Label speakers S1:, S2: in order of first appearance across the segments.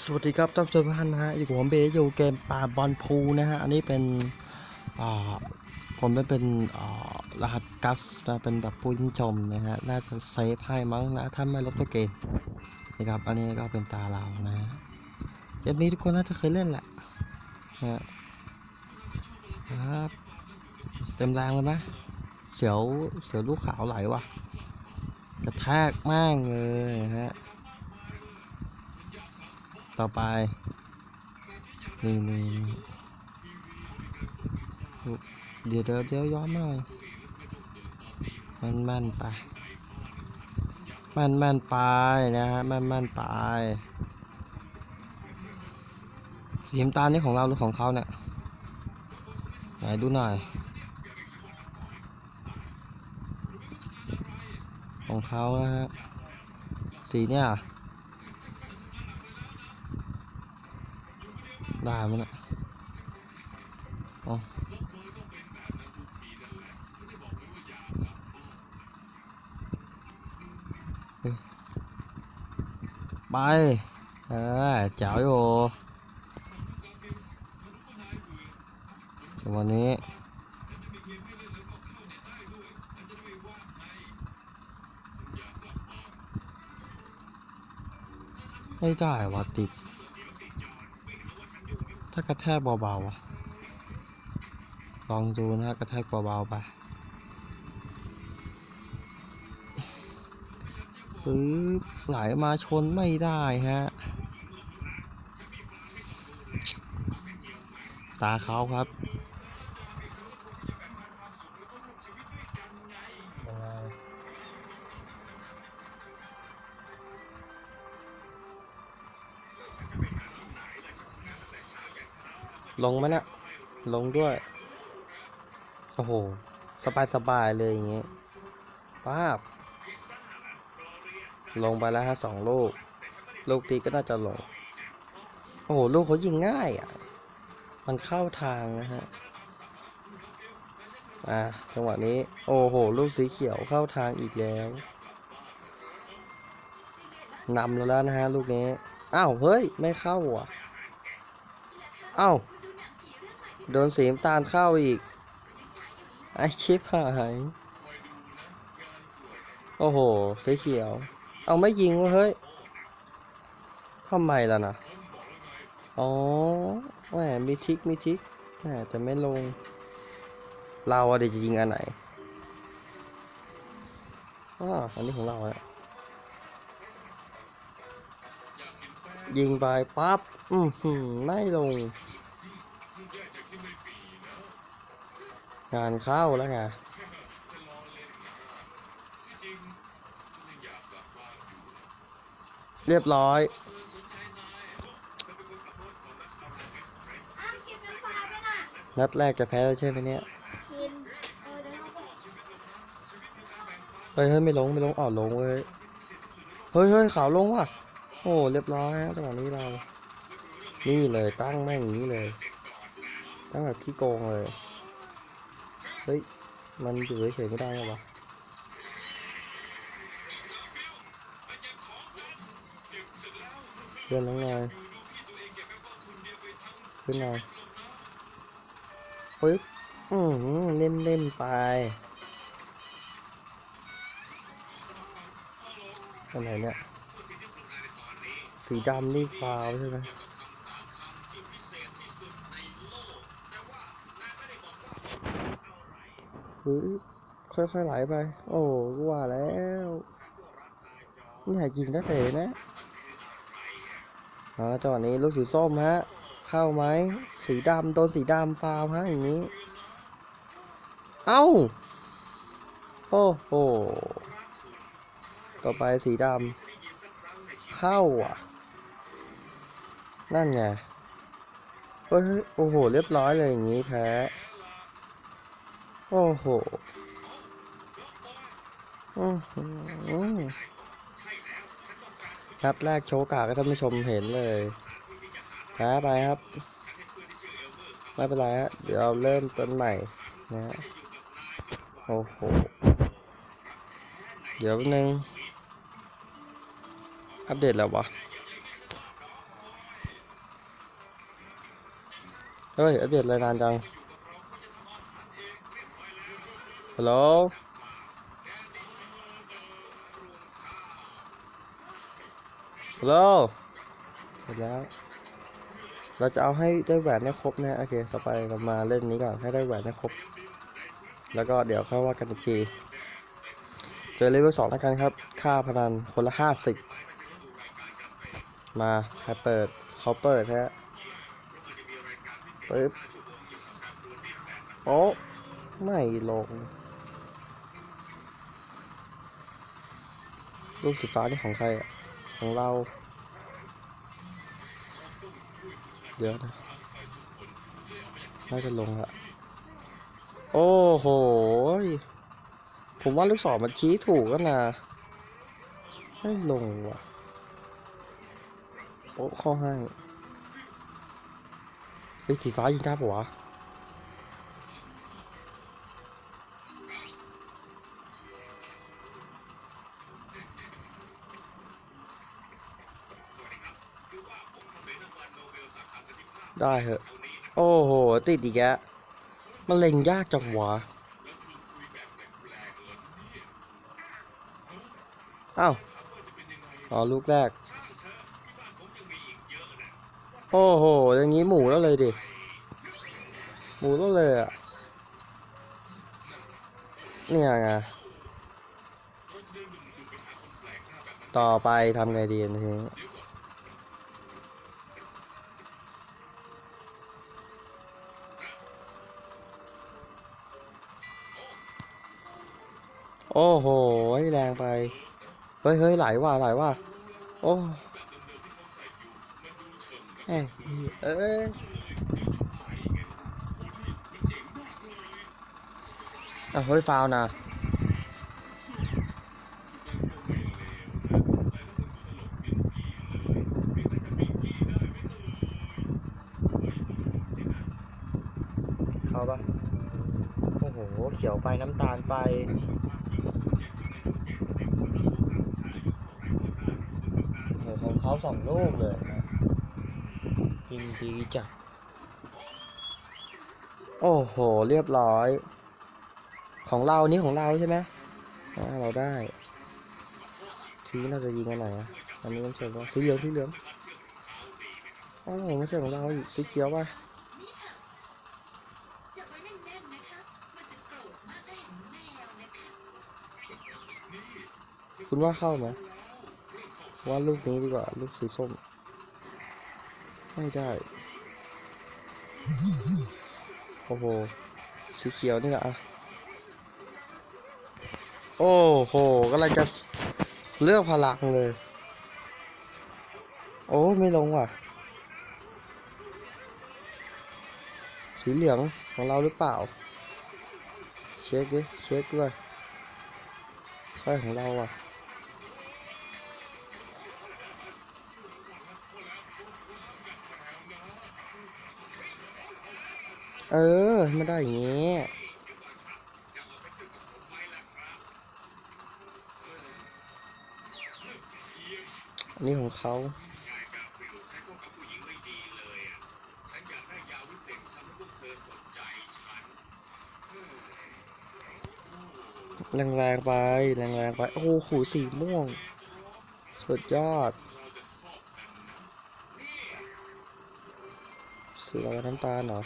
S1: สวัสดีครับท่านผู้ชมทุกท่านนะฮะอยู่กับผมเบย์อยู่เกมป่าบอลพูนะฮะ อันนี้เป็นผมเป็นเป็นรหัสกัสนะเป็นแบบผู้ยิงชมนะฮะ น่าจะเซฟให้มั้งนะถ้าไม่ลบตัวเกมนะครับ อันนี้ก็เป็นตาเรานะเกมนี้ทุกคนน่าจะเคยเล่นแหละฮะครับเต็มแรงเลยไหมเสียวเสียวลูกขาวไหลว่ะ กระแทกมากเลยฮะ ต่อไป นี่นี่นเดี๋ยวเดี๋ยวเดี๋ยวย้อนมาหน่อยมันมันไป มันมันไปนะฮะ มันมันไป สีน้ำตาลนี่ของเราหรือของเขาเนี่ย ไหนดูหน่อย ของเขานะฮะ สีเนี่ย ได้มั้ยเนี่ยอ๋อไป เออแจ๋วอยู่จวันนี้ไม่ได้ว่ะติด ถ้ากระแทกเบาๆ ลองดูนะฮะกระแทกเบาๆไปปึ๊บไหลมาชนไม่ได้ฮะ ตาเขาครับ ลงไหมนะลงด้วย โอ้โห สบายสบายเลยอย่างงี้ป้าบ ลงไปแล้วฮะสองลูก ลูกดีก็น่าจะลง โอ้โห ลูกเขายิงง่ายอะ มันเข้าทางนะฮะ อ่า จังหวะนี้ โอ้โห ลูกสีเขียวเข้าทางอีกแล้วนำแล้วนะฮะ ลูกนี้ อ้าว เฮ้ย ไม่เข้าอะ อ้าว โดนสีน้ำตาลเข้าอีก ไอชิปหาย โอ้โห สีเขียว เอาไม่ยิงวะเฮ้ยทำไมล่ะนะ อ๋อแหมมีทิก มีทิกแหมแต่ไม่ลง เราอะเดี๋ยวจะยิงอันไหนอ๋ออันนี้ของเราอะยิงไปปั๊บ อือหือไม่ลง งานเข้าแล้วไงเรียบร้อย
S2: นั
S1: ดแรกจะแพ้แล้วใช่ไหมเนี่ย
S2: เฮ้
S1: ยเฮ้ยไม่ลงไม่ลงอ้าวลงเว้ย เฮ้ยเฮ้ยขาวลงว่ะ โอ้เรียบร้อยฮะจังหวะนี้เรา นี่เลยตั้งแม่งอย่างนี้เลย ตั้งแบบขี้โกงเลย เฮ้ย มันอยู่เฉยๆไม่ได้หรอวะเพื่อนน้องนายขึ้นหน่อยปึ๊บอืมเล่นเล่นไปอันไหนเนี่ย สีดำนี่ฟาวใช่ไหม ปึ๊บค่อยๆไหลไป โอ้กูว่าแล้วนี่หายิงได้เลยนะอ๋อจังหวะนี้ลูกสีส้มฮะ เข้าไหม สีดำโดนสีดำฟาวฮะอย่างนี้ เอ้า โอ้โห ต่อไปสีดำเข้าอะ นั่นไง เฮ้ยเฮ้ยโอ้โห เรียบร้อยเลยอย่างนี้แพ้ โอ้โหครับแรกโชว์กากใท่านผู้ชมเห็นเลยแพ้ไปครับ ไม่เป็นไรฮะ เดี๋ยวเราเริ่มต้นใหม่นะฮะ โอ้โห เดี๋ยวนึง อัปเดตแล้ววะ เฮ้ย อัปเดตอะยรนานจัง ฮัลโหลฮัลโหลเสร็จแล้ว เราจะเอาให้ได้แหวนให้ครบนะ โอเค ต่อไปเรามาเล่นนี้ก่อน ให้ได้แหวนให้ครบ แล้วก็เดี๋ยวค่อยว่ากันอีกทีเจอเลเวลสองแล้วกันครับ ค่าพนันคนละห้าสิบ มาใครเปิดเขาเปิดฮะปึ๊บโอ้ไม่ลง ลูกสีฟ้านี่ของใครอะ ของเรา เดี๋ยวนะ น่าจะลงละโอ้โห ผมว่าลูกศรมันชี้ถูกแล้วนะ ไม่ลงว่ะ โอ้ข้อให้เฮ้สีฟ้ายิงได้ปะวะ ได้เหอะ โอ้โห ติดอีกแล้วมันเล็งยากจังหวะอ้าวอ๋อลูกแรก โอ้โห อย่างนี้หมูแล้วเลยดิ หมูแล้วเลยอะ เนี่ยไง ต่อไปทำไงดีทีนี้ โอ้โหแรงไป เฮ้ยเฮ้ยไหลว่ะไหลว่ะโอ้เอ้ยเอ้ยอะเฮ้ยฟาวนะ เข้าปะโอ้โห เขียวไปน้ำตาลไป โหของเขาสองลูกเลยยินดีจ้ะโอ้โห เรียบร้อย ของเรานี่ของเราใช่ไหมเราได้ทีเราจะยิงกันไหนอะอันนี้ไม่ใช่ว่าสีเหลืองสีเหลืองโอ้ไม่ใช่ของเราอีกสีเขียวป่ะ
S2: จับไว้แน่นๆนะคะ มันจะโกรธมากถ้าเห็นแมวนะคะ
S1: คุณว่าเข้าไหมว่าลูกนี้ดีกว่า ลูกสีส้ม ไม่ได้ โอ้โห สีเขียวนี่แหละอะโอ้โหกำลังจะเลือกพลังเลย โอ้ ไม่ลงว่ะ สีเหลืองของเราหรือเปล่า เช็คดิ เช็คด้วย ใช่ของเราอะเออไม่ได้อย่างงี้อันนี้ของเขา แรงๆไป แรงๆไป โอ้โหสีม่วง สุดยอดสีอะไรน้ำตาลเหรอ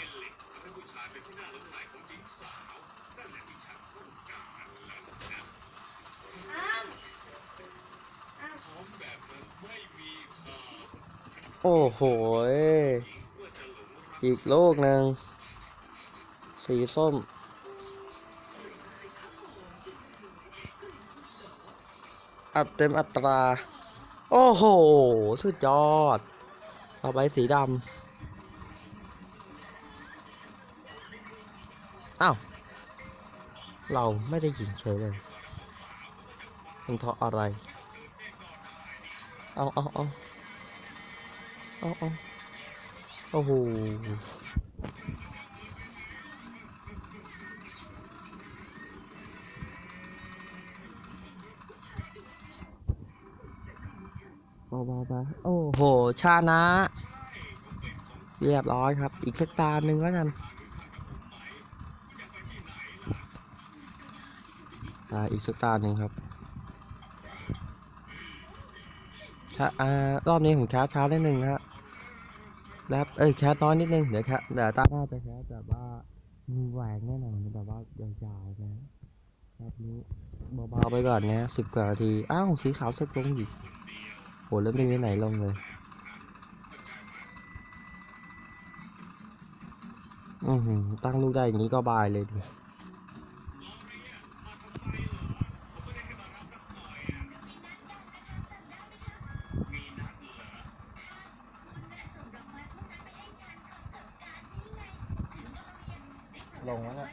S1: โอ้โห อีกโลกหนึ่ง สีส้ม อัดเต็มอัตรา โอ้โห สุดยอด ต่อไปสีดำอ้าว เราไม่ได้ยิงเฉยเลยมันเพราะอะไร เอาเอาเอาเอาเอาโอ้โห เบาๆไปโอ้โห ชานะ เรียบร้อยครับ อีกสักตาหนึ่งแล้วกันอ่าอีกสักตาหนึ่งครับช้าอ่ารอบนี้ผมแคสช้าได้หนึ่งนะฮะแล้วเอ้ยแคสน้อยนิดนึง เดี๋ยวแคสเดี๋ยวตาหน้าจะแคสแบบว่ามีแหวกแน่นอนแบบว่ายาวๆนะรอบนี้เบาๆไปก่อนนะสิบกว่านาที อ้าว สีขาวสึกลงอีก โหแล้วไม่มีไหนลงเลยอือหือตั้งลูกได้อย่างนี้ก็บายเลยดิลงแล้วน่ะ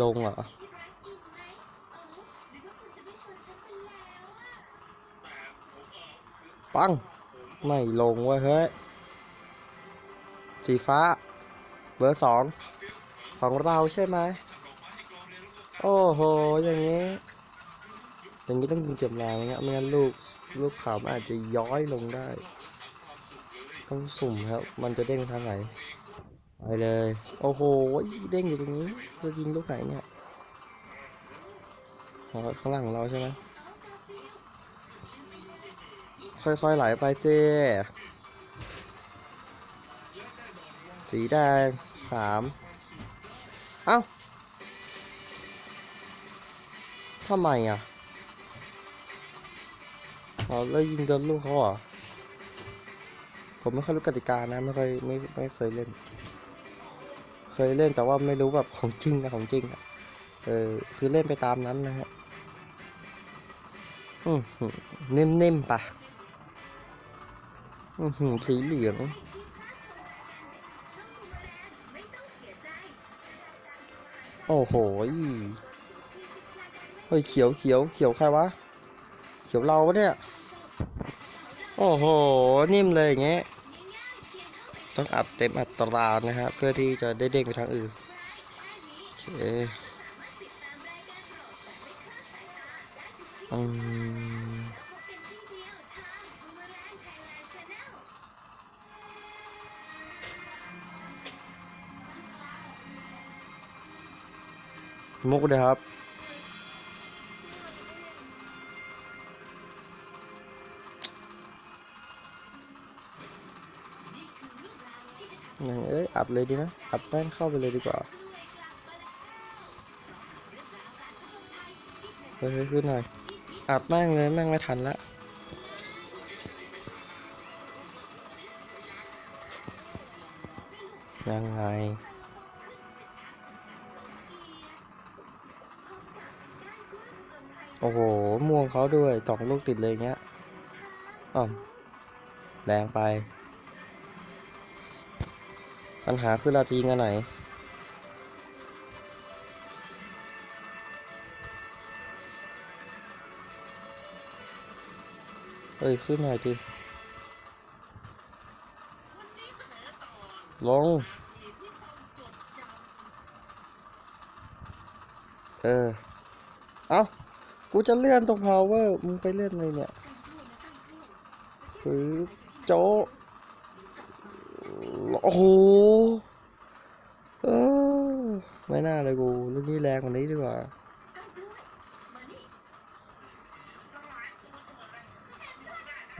S1: ลงเหรอ ปัง ไม่ลงเว้ยเฮ้ย สีฟ้า เบอร์สอง ของเราใช่ไหม โอ้โห อย่างนี้ อย่างนี้ต้องยิงเจ็บแรงนะไม่งั้นลูก ลูกขาวมันอาจจะย้อยลงได้ ต้องสุ่มครับ มันจะเด้งทางไหน ไปเลย โอ้โห เด้งอยู่ตรงนี้จะยิงลูกไหนเนี่ยอ๋อข้างหลังเราใช่ไหม ค่อยๆไหลไปสิสีแดงสามเอ้าทำไมอะอ๋อแล้วยิงโดนลูกเขาเหรอผมไม่ค่อยรู้กติกานะไม่เคยไม่ไม่เคยเล่น เคยเล่นแต่ว่าไม่รู้แบบของจริงนะของจริงอะเออคือเล่นไปตามนั้นนะฮะอืมนิ่มๆปะ อือหือสีเหลืองโอ้โหเฮ้ยเขียวเขียวเขียวใครวะ เขียวเราเนี่ย โอ้โห นิ่มเลยอย่างเงี้ย ต้องอัดเต็มอัตรานะฮะเพื่อที่จะได้เด้งไปทางอื่น โอเคอืม มุกเลยครับอย่างเอ้ยอัดเลยดีนะอัดแป้งเข้าไปเลยดีกว่า เฮ้ยขึ้นหน่อย อัดแม่งเลยแม่งไม่ทันละยังไง อ้โห ม่วงเขาด้วยสองลูกติดเลยเงี้ยอ๋อแรงไป ปัญหาคือเราจะยิงอันไหน เอ้ย ขึ้นหน่อยดิลง เออ เอ้า กูจะเลื่อนตรง power มึงไปเลื่อนเลยเนี่ยปึ๊บโจโอ้โหเออไม่น่าเลยกูลูกนี้แรงกว่านี้ดีกว่า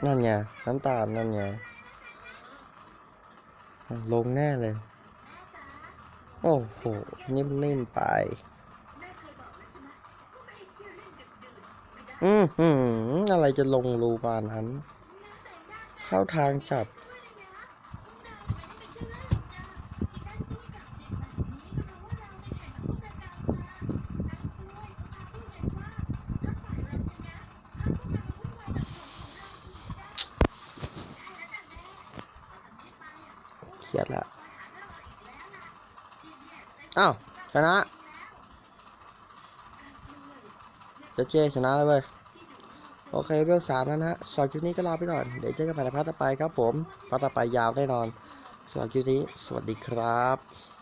S1: นั่นไงน้ำตาลนั่นไงลงแน่เลย โอ้โหนิ่มๆไป อืมหืมอะไรจะลงรูปานนั้น เข้าทางจับเครียดละ อ้าว ชนะ เจเจชนะเล้วเว้ยโอเคเวลสามแล้วนะสำหรับคลิปนี้ก็ลาไปก่อน เดี๋ยวเจอกันใหม่ในพาร์ทต่อไปครับผมพาร์ทต่อไปยาวแน่นอนสำหรับคลิปนี้ สวัสดีครับ